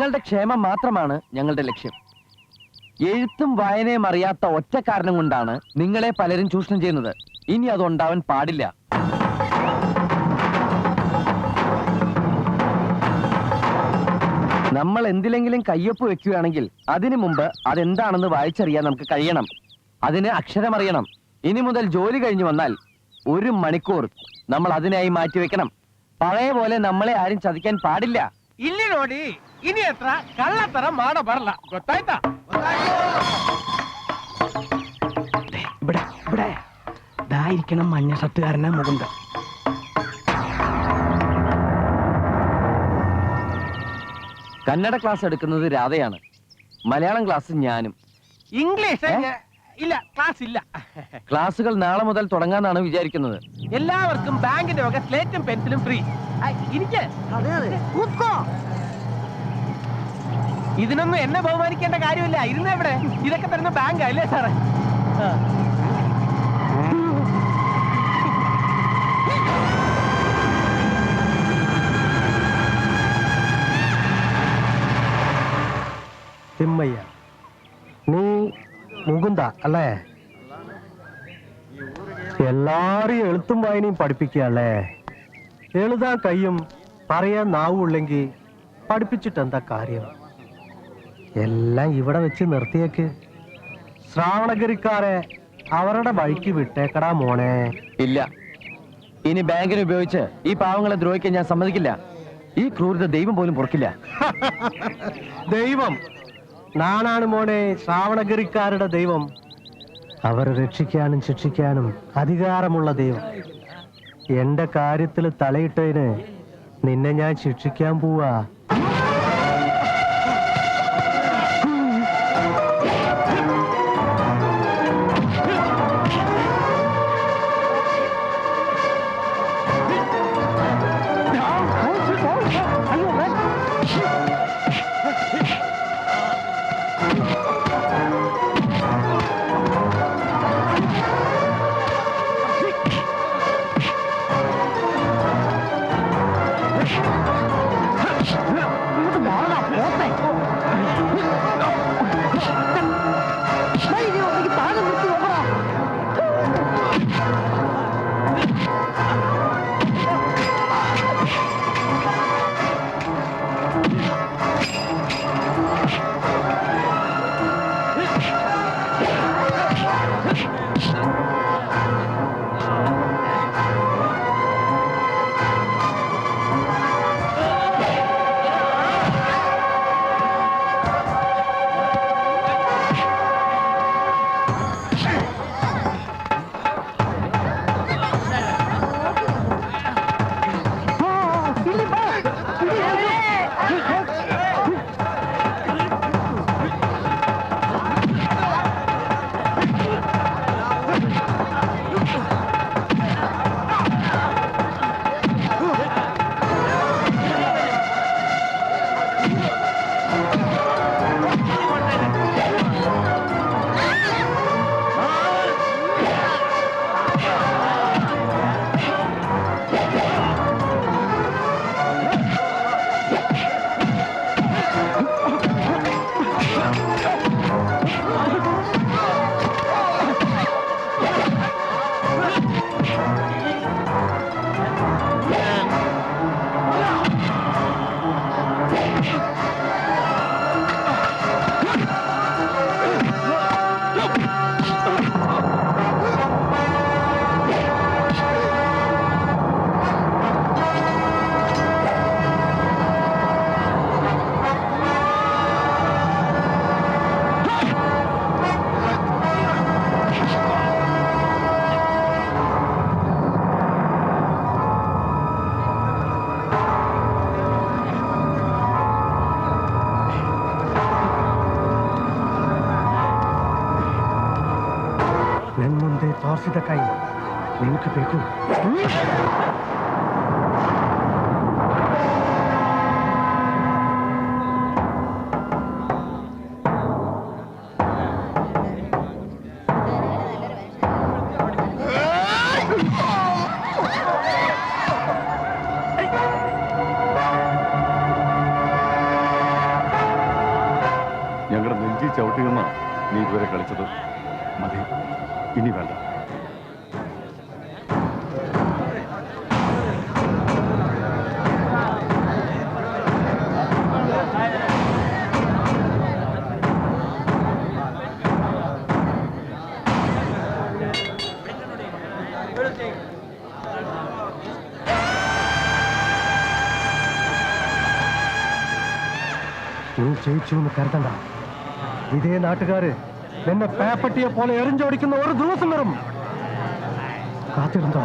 നിങ്ങളുടെ ക്ഷേമം മാത്രമാണ് ഞങ്ങളുടെ ലക്ഷ്യം. എഴുത്തും വായനയും അറിയാത്ത ഒറ്റ കാരണം കൊണ്ടാണ് നിങ്ങളെ പലരും ചൂഷണം ചെയ്യുന്നത്. ഇനി അത് ഉണ്ടാവാൻ പാടില്ല. നമ്മൾ എന്തിലെങ്കിലും കയ്യൊപ്പ് വെക്കുകയാണെങ്കിൽ അതിനു മുമ്പ് അതെന്താണെന്ന് വായിച്ചറിയാൻ നമുക്ക് കഴിയണം. അതിന് അക്ഷരമറിയണം. ഇനി മുതൽ ജോലി കഴിഞ്ഞു വന്നാൽ ഒരു മണിക്കൂർ നമ്മൾ അതിനായി മാറ്റിവെക്കണം. പഴയ പോലെ നമ്മളെ ആരും ചതിക്കാൻ പാടില്ല. ഇല്ലോടി ಇನಿ ಹತ್ರ ಕಳ್ಳತರ ಮಾಡ ಬರಲ್ಲ ಗೊತ್ತಾಯ್ತಾ ഇവിടെ ഇവിടെ ഇതായിരിക്കണം മഞ്ഞ ഷർട്ടുകാരനെ മുകുന്ദ കന്നഡ ക്ലാസ് എടുക്കുന്നത് രാധയാണ് മലയാളം ക്ലാസ് ഞാനും ഇംഗ്ലീഷ് ഏ? ഞ- ഇല്ല ക്ലാസ് ഇല്ല ക്ലാസ്സുകൾ നാളെ മുതൽ തുടങ്ങാനാണ് വിചാരിക്കുന്നത് എല്ലാവർക്കും ബാങ്കിന്റെ വക സ്ലേറ്റും പെൻസിലും ഫ്രീ ഇരിക്കെ കൂത്കോ. ഇതിനൊന്നും എന്നെ ബഹുമാനിക്കേണ്ട കാര്യമില്ല. ഇരുന്ന എവിടെ ഇതൊക്കെ തരുന്ന ബാങ്ക് അല്ലേ സാറേ. തിമ്മയ്യ. നീ മുകുന്ദ അല്ലേ? എല്ലാരെയും എഴുത്തും വായനയും പഠിപ്പിക്കുക അല്ലേ? എഴുതാൻ കയ്യും പറയാൻ നാവുള്ളെങ്കിൽ പഠിപ്പിച്ചിട്ട് എന്താ കാര്യം? എല്ലാം ഇവിടെ വെച്ച് നിർത്തിയേക്ക്. ശ്രാവണഗിരിക്കാരെ അവരുടെ വഴിക്ക് വിട്ടേക്കടാ മോനെ. ഇല്ല. ഇനി ബാങ്കിനെ ഉപയോഗിച്ച് ഈ പാവങ്ങളെ ദ്രോഹിക്കാൻ ഞാൻ സമ്മതിക്കില്ല. ഈ ക്രൂരത ദൈവം പോലും പുറക്കില്ല. ദൈവം. നാണാണ് മോനെ ശ്രാവണഗിരിക്കാരുടെ ദൈവം. അവരെ രക്ഷിക്കാനും ശിക്ഷിക്കാനും അധികാരമുള്ള ദൈവം. എന്റെ കാര്യത്തിൽ തലയിട്ടതിന് നിന്നെ ഞാൻ ശിക്ഷിക്കാൻ പോവാ. ಮುಂದೆ ತೋರಿಸಿದ ಕೈ ನಿಮ್ಗೆ ಬೇಕು ജയിച്ചു എന്ന് കരുതണ്ട. ഇതേ നാട്ടുകാര് എന്നെ പേപ്പട്ടിയെ പോലെ എറിഞ്ഞോടിക്കുന്ന ഒരു ദിവസം വരും കാത്തിരുന്നോ?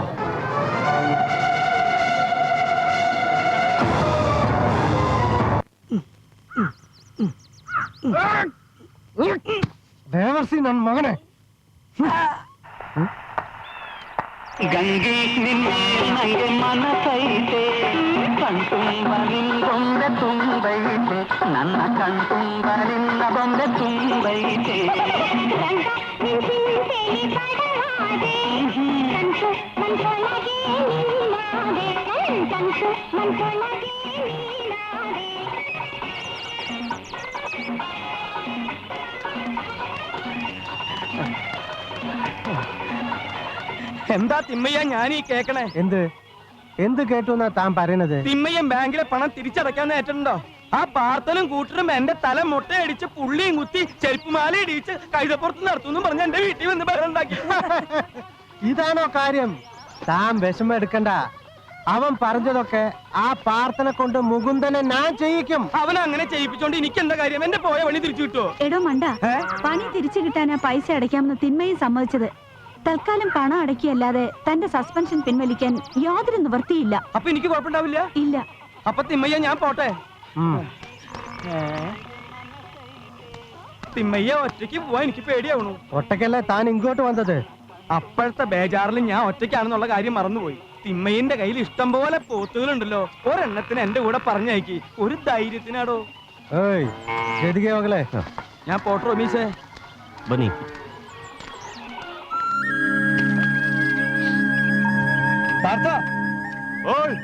ദേവർസി നൻ മകനെ. ഗംഗേ നിന്നെ മനസൈതേ ಮನಸೈತೆ ಕಣ್ತುಂಬ ನಿಂದೊಂದೆ ತುಂಬೈತೆ ನನ್ನ ಕಣ್ತುಂಬ ನಿನ್ನ ಬೊಂದೆ ತುಂಬೈತೆ എന്താ തിമ്മയ്യ ഞാൻ ഈ കേക്കണേ എന്ത് എന്ത് കേട്ടു എന്നാ താൻ പറയുന്നത് തിമ്മയും ബാങ്കിലെ പണം തിരിച്ചടക്കാൻ ഏറ്റുണ്ടോ ആ പാർത്തലും കൂട്ടരും എന്റെ തല മുട്ടയടിച്ച് പുള്ളിയും കുത്തി ചെരുപ്പുമാല ഇടിച്ച് കൈതപ്പുറത്ത് നടത്തുന്നു പറഞ്ഞ് എന്റെ വീട്ടിൽ വന്ന് ബഹളുണ്ടാക്കി ഇതാണോ കാര്യം? താൻ വിഷമം എടുക്കണ്ട. അവൻ പറഞ്ഞതൊക്കെ ആ പാർത്തനെ കൊണ്ട് മുകുന്ദനെ ഞാൻ ചെയ്യിക്കും. അവൻ അങ്ങനെ ചെയ്യിപ്പിച്ചോണ്ട് എനിക്ക് എന്താ കാര്യം? എന്റെ പോയ പണി തിരിച്ചു കിട്ടുമോ എടോ മണ്ട പണി തിരിച്ചു കിട്ടാനാ പൈസ അടയ്ക്കാമെന്ന് തിന്മയും സമ്മതിച്ചത്. തൽക്കാലം പണം അടക്കിയല്ലാതെ തന്റെ സസ്പെൻഷൻ പിൻവലിക്കാൻ യാതൊരു നിവൃത്തിയില്ല. അപ്പൊ എനിക്ക് കുഴപ്പമുണ്ടാവില്ല? ഇല്ല. അപ്പൊ തിമ്മയ്യ ഞാൻ പോട്ടെ. തിമ്മയ്യ ഒറ്റയ്ക്ക് പോവാൻ എനിക്ക് പേടിയാവണു ഒറ്റക്കല്ലേ താൻ ഇങ്ങോട്ട് വന്നത്? അപ്പോഴത്തെ ബേജാറിൽ ഞാൻ ഒറ്റയ്ക്കാണെന്നുള്ള കാര്യം മറന്നുപോയി. തിമ്മയ്യന്റെ കയ്യിൽ ഇഷ്ടം പോലെ പോത്തുകളുണ്ടല്ലോ. ഒരെണ്ണത്തിന് എന്റെ കൂടെ പറഞ്ഞയക്കി. ഒരു ധൈര്യത്തിനാടോ? ഏയ് ഗതികെ മകളെ ഞാൻ പോട്ടോ റമീസേ. ബന്നി പാർത്ത ഓയ്.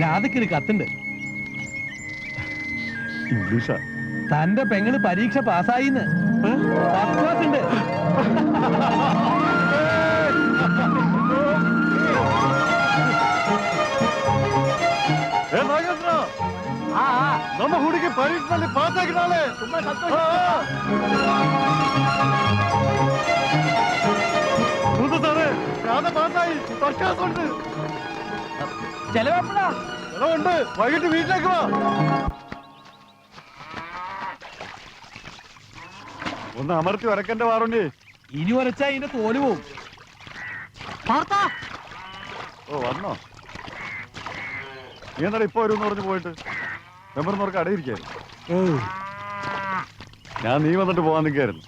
രാധയ്ക്കൊരു കത്തുണ്ട്. ഇംഗ്ലീഷാ. തന്റെ പെങ്ങൾ പരീക്ഷ പാസ്സായിന്ന്. പത്ത് ക്ലാസ് ഉണ്ട്. ನಮ್ಮ ಹುಡುಗಿ ಪರೀಕ್ಷೆಯಲ್ಲಿ ಪಾಸ್ ಆಗಿದ್ದಾಳೆ ಹೌದು ಸಾರೇ ಯಾವ್ದು ಪಾಸ್ ಆಗಿ ಫಸ್ಟ್ ಕ್ಲಾಸ್ ಉಂಟು ചെലവെപ്പടാ ಎಲ್ಲ ഉണ്ട് വൈകിട്ട് വീട്ടിലേക്ക് വാ ഒന്ന് അമർത്തി വരക്കന്റെ വാറുണ്ടി ഇനി വരച്ചാ ഇതിന്റെ തോല് പോവും ഓ വന്നോ നീ എന്താ ഇപ്പൊ വരും പറഞ്ഞു പോയിട്ട് മെമ്പർന്നവർക്ക് അടയിരിക്കായിരുന്നു ഏയ്. ഞാൻ നീ വന്നിട്ട് പോവാൻ നിൽക്കായിരുന്നു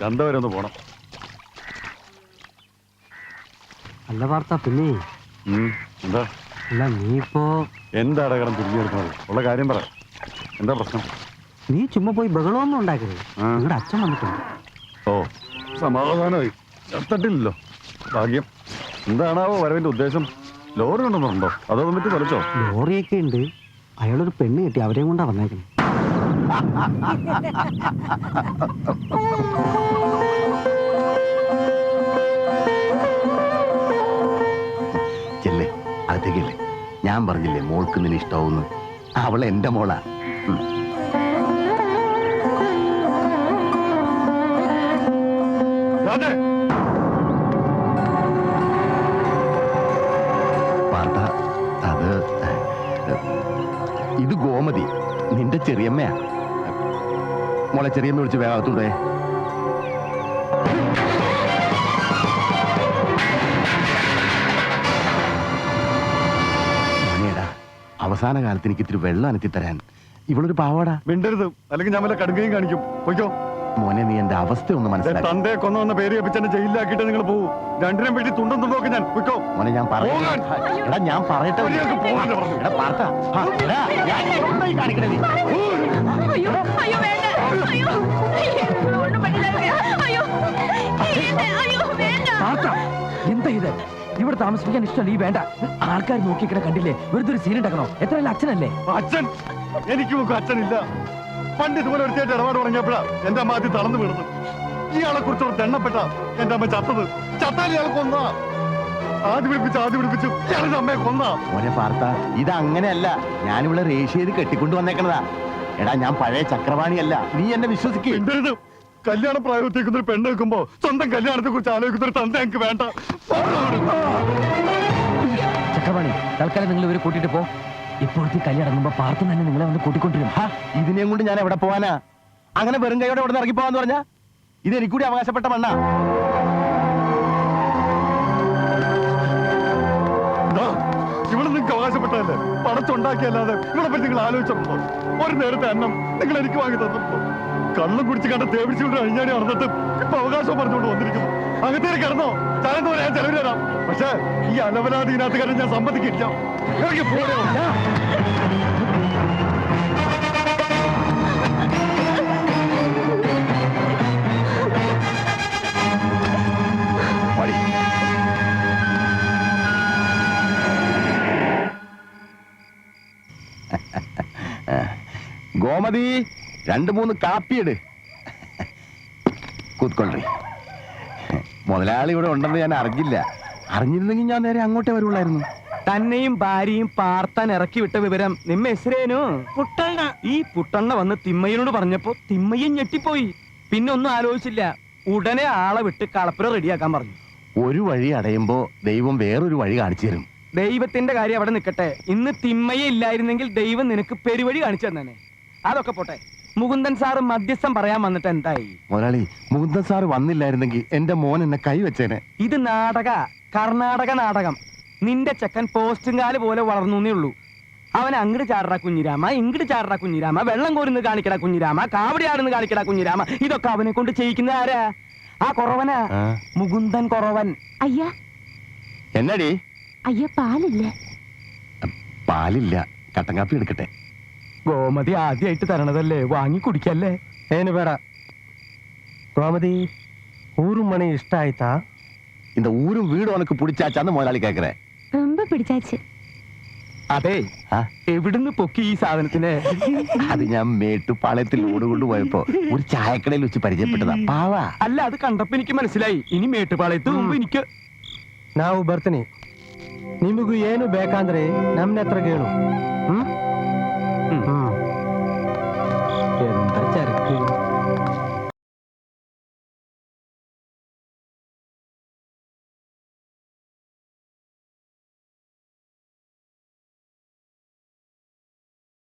ചന്ത വരെ ഒന്ന് പോണം. അല്ല വാർത്ത പിന്നെ. ഉം, എന്താ? അല്ല നീ ഇപ്പോ എന്താ അടകടം തിരിഞ്ഞെടുക്കുന്നത് ഉള്ള കാര്യം പറ. എന്താ പ്രശ്നം? നീ ചുമ്മാ പോയി ബഹളമൊന്നും ഉണ്ടാക്കരുത്. ആ. നിങ്ങളുടെ അച്ഛൻ വന്നിട്ടുണ്ട്. ഓ സമാധാനമായി ചത്തട്ടില്ലല്ലോ. ഭാഗ്യം. എന്താണാവോ വരവിന്റെ ഉദ്ദേശം? ലോറി ഉണ്ടെന്നുണ്ടോ അതോ വന്നിട്ട് തൊലച്ചോ? ലോറിയൊക്കെ ഉണ്ട്. അയാളൊരു പെണ്ണ് കെട്ടി അവരെയും കൊണ്ടാ വന്നേക്കുന്നത് ചെല്ലേ അകത്തേക്കല്ലേ ഞാൻ പറഞ്ഞില്ലേ മോൾക്ക് നിന്നെ ഇഷ്ടാവുന്നു? അവൾ എന്റെ മോളാ. ഉം. ഇത് ഗോമതി നിന്റെ ചെറിയമ്മയാ. മോളെ ചെറിയമ്മ വിളിച്ച് മോനേടാ അവസാന കാലത്ത് എനിക്ക് ഇത്തിരി വെള്ളം അനത്തി തരാൻ ഇവളൊരു പാവാടാ. മിണ്ടരുത്. അല്ലെങ്കിൽ ഞാൻ വല്ല കടുകയും കാണിക്കും. പൊയ്ക്കോ. മോനെ നീ എന്റെ അവസ്ഥ ഒന്ന് മനസ്സിലാക്കി. തന്തയെ കൊന്ന പേര് കപ്പിച്ചെന്നെ ജയിലിലാക്കിയിട്ട് നിങ്ങൾ പോകൂ രണ്ടിനും വേണ്ടി തുണ്ടും തുണ്ടൊക്കെ ഞാൻ വിട്ടോ മോനെ ഞാൻ പറയാ ഞാൻ പറയട്ടെ. എന്താ ഇത്? ഇവിടെ താമസിപ്പിക്കാൻ ഇഷ്ടമല്ല ഈ വേണ്ട. ആൾക്കാർ നോക്കിക്കിടെ കണ്ടില്ലേ? വെറുതെ ഒരു സീൻ ഉണ്ടാക്കണോ? എത്ര അച്ഛനല്ലേ? അച്ഛൻ എനിക്ക് അച്ഛനില്ല. പണ്ട് ഇതുപോലെ ചേട്ടൻ ഇടപാട് തുടങ്ങിയപ്പോഴാണ് എന്റെ അമ്മ ആദ്യം തളർന്നു വീണത്. ഇയാളെ കുറിച്ച് അവർ തെണ്ണപ്പെട്ട എന്റെ അമ്മ ചത്തത്. ചത്താൽ ഇയാൾ കൊന്ന. ആദ്യ പിടിപ്പിച്ച് ആദ്യ പിടിപ്പിച്ച് ഇയാളുടെ അമ്മയെ കൊന്ന. മോനെ പാർത്ത ഇത് അങ്ങനെയല്ല ഞാനിവിടെ റേഷ്യ ചെയ്ത് കെട്ടിക്കൊണ്ട് വന്നേക്കണതാ. എടാ ഞാൻ പഴയ ചക്രവാണിയല്ല. നീ എന്നെ വിശ്വസിക്കും. കല്യാണ പ്രായത്തേക്കുന്ന ഒരു പെണ്ണ് വെക്കുമ്പോ സ്വന്തം കല്യാണത്തെ കുറിച്ച് ആലോചിക്കുന്ന ഒരു തന്ത എനിക്ക് വേണ്ട. ചക്രവാണി തൽക്കാലം നിങ്ങൾ ഇവർ കൂട്ടിട്ട് പോ. ഇപ്പോഴത്തെ കല്യാണം ഇറങ്ങുമ്പോ പാർത്ത് തന്നെ നിങ്ങളെ വന്ന് കൂട്ടിക്കൊണ്ടിരും. ഇതിനെയും കൊണ്ട് ഞാൻ എവിടെ പോവാനാ? അങ്ങനെ വെറും കൈയോടെ ഇവിടെ ഇറങ്ങി പോവാന്ന് പറഞ്ഞാ? ഇത് എനിക്കൂടി അവകാശപ്പെട്ട മണ്ണാ. ഇവിടെ നിങ്ങൾക്ക് അവകാശപ്പെട്ടതല്ലേ? പടച്ചുണ്ടാക്കിയല്ലാതെ ഇവിടെ പറ്റി നിങ്ങൾ ആലോചിച്ചിട്ടുണ്ടോ ഒരു നേരത്തെ അന്നം നിങ്ങൾ എനിക്ക് വാങ്ങി തന്നിട്ടുണ്ടോ കള്ളും കുടിച്ച് കണ്ട തേവിച്ചുകൊണ്ട് അഴിഞ്ഞാടി നടന്നിട്ട് ഇപ്പൊ അവകാശം പറഞ്ഞുകൊണ്ട് വന്നിരിക്കുന്നു. അങ്ങനെ കിടന്നോ. ചലന്ന് പറയാൻ ചെലവിൽ തരാം പക്ഷേ ഈ അലവലാതി ഇതിനകത്ത് ഞാൻ സമ്മതിക്കില്ല. എനിക്ക് പോരോ. ഗോമതി രണ്ട് മൂന്ന് കാപ്പിയിട് കൂത്കൊള്ളി മുതലാളി ഇവിടെ ഉണ്ടെന്ന് ഞാൻ അറിഞ്ഞില്ല. അറിഞ്ഞിരുന്നെങ്കിൽ ഞാൻ നേരെ അങ്ങോട്ടേ വരുള്ളായിരുന്നു. തന്നെയും ഭാര്യയും പാർത്താൻ ഇറക്കി വിട്ട വിവരം നിമ്മ എസ്രേനു? പുട്ടണ്ണ. ഈ പുട്ടണ്ണ വന്ന് തിമ്മയ്യനോട് പറഞ്ഞപ്പോ തിമ്മയ്യൻ ഞെട്ടിപ്പോയി. പിന്നെ ഒന്നും ആലോചിച്ചില്ല. ഉടനെ ആളെ വിട്ട് കളപ്പുര റെഡിയാക്കാൻ പറഞ്ഞു. ഒരു വഴി അടയുമ്പോ ദൈവം വേറൊരു വഴി കാണിച്ചു തരും. ദൈവത്തിന്റെ കാര്യം അവിടെ നിൽക്കട്ടെ ഇന്ന് തിമ്മയെ ഇല്ലായിരുന്നെങ്കിൽ ദൈവം നിനക്ക് പെരുവഴി കാണിച്ചു തന്നെ അതൊക്കെ പോട്ടെ. മുകുന്ദൻ സാറ് മധ്യസ്ഥം പറയാൻ വന്നിട്ട് എന്തായി? മുതലാളി മുകുന്ദൻ സാറ് വന്നില്ലായിരുന്നെങ്കിൽ എന്റെ മോൻ എന്നെ കൈവച്ചേനെ ഇത് നാടക കർണാടക നാടകം. നിന്റെ ചെക്കൻ പോസ്റ്റും കാൽ പോലെ വളർന്നേ ഉള്ളൂ. അവൻ അങ്ങട് ചാടറ കുഞ്ഞിരാമ ഇങ്ങട് ചാടറ കുഞ്ഞിരാമ വെള്ളം കോരുന്ന് കാണിക്കടാ കുഞ്ഞിരാമ കാവടിയാടുന്ന് കാണിക്കടാ കുഞ്ഞിരാമ ഇതൊക്കെ അവനെ കൊണ്ട് ചെയ്യിക്കുന്ന ആരാ? ആ കുറവനാ? മുകുന്ദൻ കുറവൻ. അയ്യാ. എന്നടി? അയ്യ പാലില്ല? പാലില്ല. കട്ടൻ കാപ്പി എടുക്കട്ടെ. ഗോമതി ആദ്യമായിട്ട് തരണതല്ലേ വാങ്ങി കുടിക്കല്ലേ ಏನು ಬೇಡ கோமதி ஊரு மணி ಇಷ್ಟ ಆಯ್ತಾ இந்த ஊரும் வீடு உனக்கு பிடிச்சாச்சான்னு முதலாளி கேக்குறேன் ரொம்ப പിടിച്ചാച്ച് അതെ ആ? എവിടുന്ന് പൊക്കി ഈ സാധനത്തിന് അത് ഞാൻ മേട്ടുപാളയത്തിൽ ലോഡ് കൊണ്ടുപോയപ്പോ ഒരു ചായക്കടയിൽ വെച്ച് പരിചയപ്പെട്ടതാ പാവാ അല്ല അത് കണ്ടപ്പോ എനിക്ക് മനസ്സിലായി ഇനി മേട്ടുപാളയത്ത് മുമ്പ് എനിക്ക് ನಾವು ಬರ್ತೀನಿ ನಿಮಗೂ ಏನು ಬೇಕಂದ್ರೆ ನಮ್ನ ಹತ್ರ ಕೇಳು ಹ್ಮ್ ಹ್ಮ್. ಹ್ಮ್ Mm-hmm.